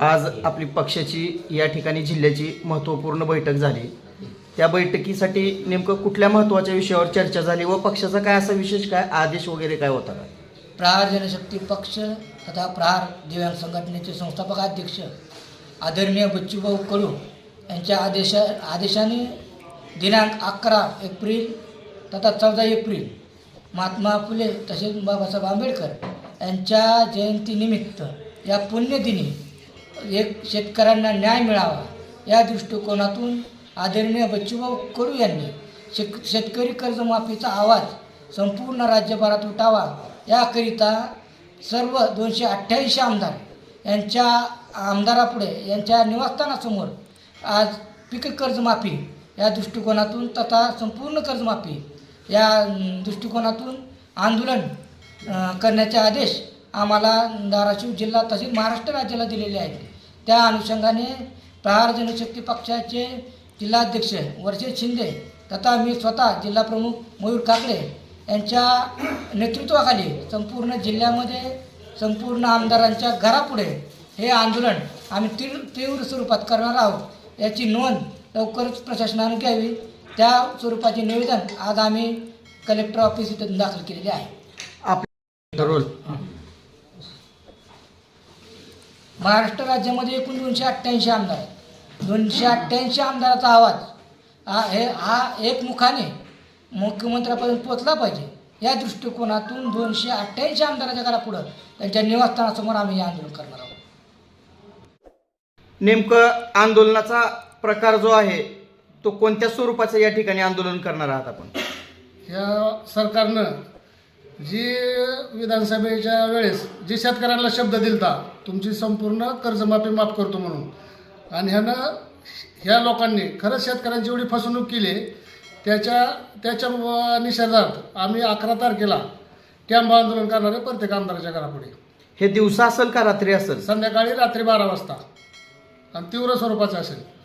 आज आपली पक्षाची या ठिकाणी जिल्ह्याची महत्त्वपूर्ण बैठक झाली. त्या बैठकीसाठी नेमकं कुठल्या महत्त्वाच्या विषयावर चर्चा झाली व पक्षाचा काय असा विशेष काय आदेश वगैरे काय होता का? प्रहार जनशक्ती पक्ष तथा प्रहार दिव्यांग संघटनेचे संस्थापक अध्यक्ष आदरणीय बच्चूभाऊ कडू यांच्या आदेशा आदेशाने दिनांक अकरा एप्रिल तथा चौदा एप्रिल महात्मा फुले तसेच बाबासाहेब आंबेडकर यांच्या जयंतीनिमित्त या पुण्यदिनी एक शेतकऱ्यांना न्याय मिळावा या दृष्टिकोनातून आदरणीय बच्चूभाऊ कडू यांनी शेक शेतकरी कर्जमाफीचा आवाज संपूर्ण राज्यभरात उठावा. याकरिता सर्व दोनशे अठ्ठ्याऐंशी आमदार यांच्या आमदारापुढे यांच्या निवासस्थानासमोर आज पीक कर्जमाफी या दृष्टिकोनातून तथा संपूर्ण कर्जमाफी या दृष्टिकोनातून आंदोलन करण्याचे आदेश आम्हाला धाराशिव जिल्हा तसेच महाराष्ट्र राज्याला दिलेले आहेत. त्या अनुषंगाने प्रहार जनशक्ती पक्षाचे जिल्हाध्यक्ष वर्षे शिंदे तथा मी स्वतः जिल्हाप्रमुख मयूर काकडे यांच्या नेतृत्वाखाली संपूर्ण जिल्ह्यामध्ये संपूर्ण आमदारांच्या घरापुढे हे आंदोलन आम्ही तीव्र तीव्र स्वरूपात करणार आहोत याची नोंद लवकरच प्रशासनाने घ्यावी. त्या स्वरूपाचे निवेदन आज आम्ही कलेक्टर ऑफिस इथं दाखल केलेले आहे. आपला रोल महाराष्ट्र राज्यामध्ये एकूण दोनशे अठ्ठ्याऐंशी आमदार आहेत. दोनशे अठ्ठ्याऐंशी आमदाराचा आवाज हा हे हा एकमुखाने मुख्यमंत्र्यापर्यंत पोचला पाहिजे. या दृष्टिकोनातून दोनशे अठ्ठ्याऐंशी आमदाराच्या घरापुढं त्यांच्या निवासस्थानासमोर आम्ही हे आंदोलन करणार आहोत. नेमकं आंदोलनाचा प्रकार जो आहे तो कोणत्या स्वरूपाचं या ठिकाणी आंदोलन करणार आहात आपण? या सरकारनं जी विधानसभेच्या वेळेस जी शेतकऱ्यांना शब्द दिलता तुमची संपूर्ण कर्जमाफी माफ करतो म्हणून. आणि ह्यानं ह्या लोकांनी खरंच शेतकऱ्यांची एवढी फसवणूक केली त्याच्या त्याच्या निषेधार्थ आम्ही अकरा तारखेला कॅम्प आंदोलन करणार आहे प्रत्येक आमदाराच्या घरापुढे. हे दिवसा असेल का रात्री असेल? संध्याकाळी रात्री बारा वाजता. आणि तीव्र स्वरूपाचं असेल.